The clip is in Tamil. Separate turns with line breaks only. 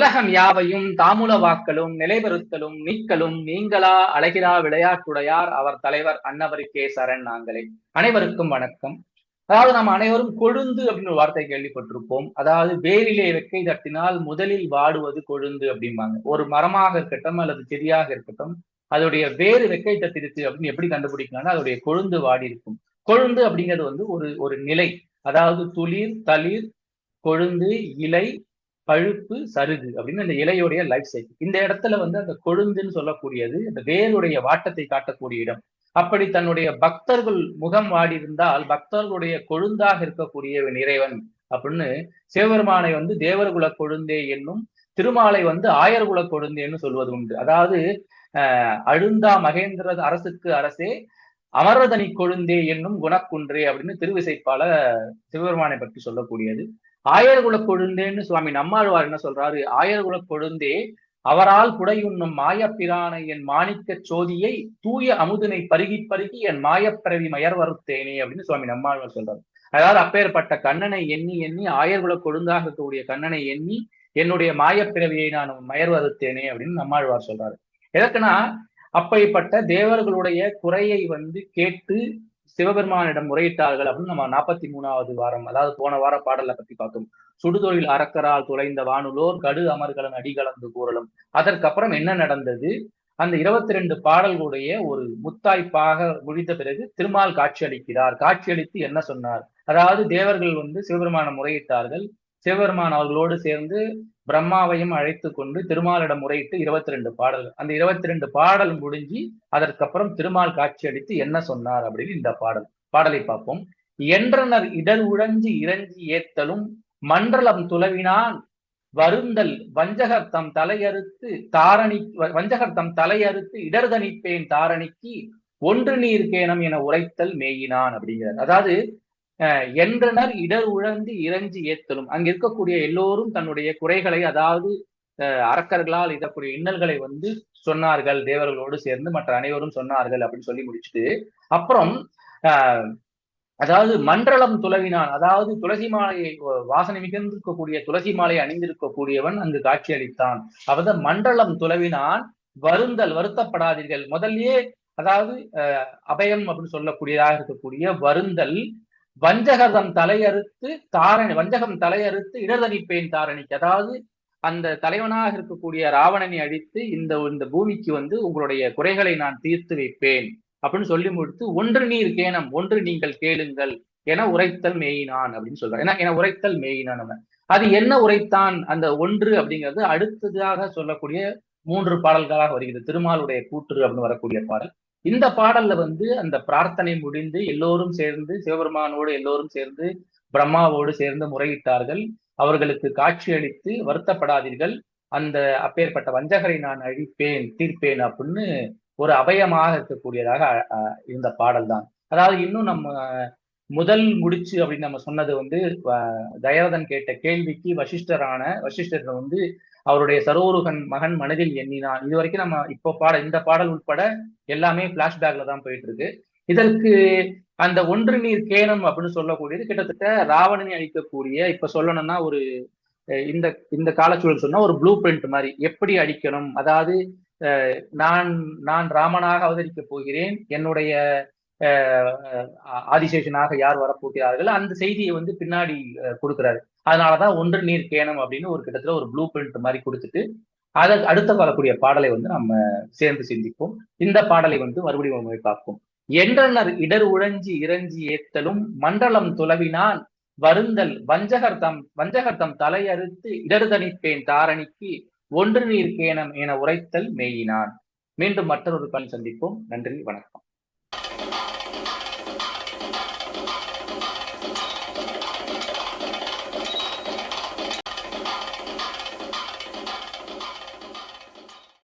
உலகம் யாவையும் தாமுல வாக்களும் நிலைபெறுத்தலும் நீக்கலும் நீங்களா அழகிலா விளையாட்டுடையார் அவர் தலைவர் அன்னவருக்கே சரண் நாங்களே. அனைவருக்கும் வணக்கம். அதாவது நாம் அனைவரும் கொழுந்து அப்படின்னு ஒரு வார்த்தை கேள்விப்பட்டிருப்போம். அதாவது வேரிலே வெக்கை தட்டினால் முதலில் வாடுவது கொழுந்து அப்படிம்பாங்க. ஒரு மரமாக இருக்கட்டும் அல்லது செடியாக இருக்கட்டும் அதோடைய வேறு வெக்கை தட்டிருக்கு அப்படின்னு எப்படி கண்டுபிடிக்கலாம்னா அதோடைய கொழுந்து வாடி இருக்கும். கொழுந்து அப்படிங்கிறது வந்து ஒரு ஒரு நிலை. அதாவது துளிர் தளிர் கொழுந்து இலை பழுப்பு சருகு அப்படின்னு இந்த இலையுடைய லைஃப் சைக்கிள் இந்த இடத்துல வந்து அந்த கொழுந்துன்னு சொல்லக்கூடியது அந்த வேருடைய வாட்டத்தை காட்டக்கூடிய இடம். அப்படி தன்னுடைய பக்தர்கள் முகம் வாடி இருந்தால் பக்தர்களுடைய கொழுந்தாக இருக்கக்கூடிய இறைவன் அப்படின்னு சிவபெருமானை வந்து தேவர்குல கொழுந்தே என்னும் திருமாலை வந்து ஆயர்குல கொழுந்தேன்னு சொல்வது உண்டு. அதாவது அஹ் அழுந்தா மகேந்திர அரசுக்கு அரசே அமரதனி கொழுந்தே என்னும் குணக்குன்றே அப்படின்னு திருவிசைப்பால சிவபெருமானை பற்றி சொல்லக்கூடியது. ஆயர்குல கொழுந்தேன்னு சுவாமி நம்மாழ்வார் என்ன சொல்றாரு? ஆயர்குல கொழுந்தே அவரால் புடையுண்ணும் மாயப்பிரானை என் மாணிக்க சோதியை தூய அமுதனை பருகி பருகி என் மாயப்பிறவி மயர் வருத்தேனே அப்படின்னு சுவாமி நம்மாழ்வார் சொல்றாரு. அதாவது அப்பேற்பட்ட கண்ணனை எண்ணி எண்ணி ஆயர்குல கொழுந்தாக இருக்கக்கூடிய கண்ணனை எண்ணி என்னுடைய மாயப்பிறவியை நான் மயர் வருத்தேனே அப்படின்னு நம்மாழ்வார் சொல்றாரு. எதற்குனா அப்படிப்பட்ட தேவர்களுடைய குறையை வந்து கேட்டு சிவபெருமானிடம் முறையிட்டார்கள் அப்படின்னு நம்ம நாற்பத்தி மூணாவது வாரம் அதாவது போன வார பாடலை பத்தி பார்த்தோம். சுடுதொழில் அறக்கரால் துளைந்த வானுலோர் கடு அமர்களன் அடிகலந்து கூறலும். அதற்கப்புறம் என்ன நடந்தது? அந்த இருபத்தி ரெண்டு பாடல்களுடைய ஒரு முத்தாய்ப்பாக முடித்த பிறகு திருமால் காட்சியளிக்கிறார். காட்சியளித்து என்ன சொன்னார்? அதாவது தேவர்கள் வந்து சிவபெருமான முறையிட்டார்கள். சிவபெருமான் அவர்களோடு சேர்ந்து பிரம்மாவையும் அழைத்து கொண்டு திருமாலிடம் முறையிட்டு இருபத்தி ரெண்டு பாடல்கள். அந்த இருபத்தி ரெண்டு பாடல் முடிஞ்சு அதற்கப்புறம் திருமால் காட்சி அளித்து என்ன சொன்னார் அப்படின்னு இந்த பாடல். பாடலை பார்ப்போம். என்றனர் இடர் உழஞ்சி இறஞ்சி ஏத்தலும் மண்டலம் துளவினான் வருந்தல் வஞ்சகர் தம் தலையறுத்து தாரணி வஞ்சகர் தம் தலையறுத்து இடர்தணிப்பேன் தாரணிக்கு ஒன்று நீர் கேனம் என உரைத்தல் மேயினான் அப்படிங்கிறார். அதாவது என்றனர் இடர் உழந்து இறஞ்சி ஏத்தலும். அங்க இருக்கக்கூடிய எல்லோரும் தன்னுடைய குறைகளை அதாவது அரக்கர்களால் இதற்குரிய இன்னல்களை வந்து சொன்னார்கள் தேவர்களோடு சேர்ந்து மற்ற அனைவரும் சொன்னார்கள் அப்படின்னு சொல்லி முடிச்சுட்டு அப்புறம் அதாவது மண்டலம் துளவினான் அதாவது துளசி மாலையை வாசனை மிகுந்திருக்கக்கூடிய துளசி மாலையை அணிந்திருக்கக்கூடியவன் அங்கு காட்சி அளித்தான். அவதான் மண்டலம் துளவினான் வருந்தல் வருத்தப்படாதீர்கள். முதல்லயே அதாவது அபயம் அப்படின்னு சொல்லக்கூடியதாக இருக்கக்கூடிய வருந்தல் வஞ்சகதம் தலையறுத்து தாரணி வஞ்சகம் தலையறுத்து இடர்தனிப்பேன் தாரணிக்கு. அதாவது அந்த தலைவனாக இருக்கக்கூடிய ராவணனை அழித்து இந்த இந்த பூமிக்கு வந்து உங்களுடைய குறைகளை நான் தீர்த்து வைப்பேன். அப்படின்னு சொல்லி முடித்து ஒன்று நீர் கேனம் ஒன்று நீங்கள் கேளுங்கள் என உரைத்தல் மேயினான் அப்படின்னு சொல்றான். ஏன்னா என உரைத்தல் மேயினான் அது என்ன உரைத்தான்? அந்த ஒன்று அப்படிங்கிறது அடுத்ததாக சொல்லக்கூடிய மூன்று பாடல்களாக வருகிறது. திருமாலுடைய கூற்று அப்படின்னு வரக்கூடிய பாடல். இந்த பாடல்ல வந்து அந்த பிரார்த்தனை முடிந்து எல்லோரும் சேர்ந்து சிவபெருமானோடு எல்லோரும் சேர்ந்து பிரம்மாவோடு சேர்ந்து முறையிட்டார்கள். அவர்களுக்கு காட்சி அளித்து வருத்தப்படாதீர்கள். அந்த அப்பேற்பட்ட வஞ்சகரை நான் அழிப்பேன் தீர்ப்பேன் அப்படின்னு ஒரு அபயமாக இருக்கக்கூடியதாக இருந்த பாடல் தான் அதாவது இன்னும் நம்ம முதல் முடிச்சு அப்படின்னு நம்ம சொன்னது வந்து தயரதன் கேட்ட கேள்விக்கு வசிஷ்டரான வசிஷ்டர் வந்து அவருடைய சரோருகன் மகன் மனதில் எண்ணினான் இது வரைக்கும் நம்ம இப்போ பாட இந்த பாடல் உட்பட எல்லாமே பிளாஷ்பேக்ல தான் போயிட்டு இருக்கு இதற்கு அந்த ஒன்று நீர் கேனம் அப்படின்னு சொல்லக்கூடியது கிட்டத்தட்ட ராவணனை அழிக்கக்கூடிய இப்ப சொல்லணும்னா ஒரு இந்த இந்த காலச்சூழல் சொன்னா ஒரு ப்ளூ பிரிண்ட் மாதிரி எப்படி அடிக்கணும்? அதாவது நான் நான் ராமனாக அவதரிக்க போகிறேன். என்னுடைய ஆதிசேஷனாக யார் வரப்போகிறார்கள் அந்த செய்தியை வந்து பின்னாடி கொடுக்குறாரு. அதனாலதான் ஒன்று நீர் கேணம் அப்படின்னு ஒரு கிட்டத்தட்ட ஒரு ப்ளூ பிரிண்ட் மாதிரி கொடுத்துட்டு அதை அடுத்த வரக்கூடிய பாடலை வந்து நம்ம சேர்ந்து சிந்திப்போம். இந்த பாடலை வந்து மறுபடியும் பார்ப்போம். என்றனர் இடர் உழஞ்சி இறஞ்சி ஏத்தலும் மண்டலம் துளவினான் வருந்தல் வஞ்சகர் தம் வஞ்சகர் தம் தலையறுத்து இடர்தணிப்பேன் தாரணிக்கு ஒன்று நீர் கேணம் என உரைத்தல் மேயினான். மீண்டும் மற்றொரு பணி சந்திப்போம். நன்றி வணக்கம்.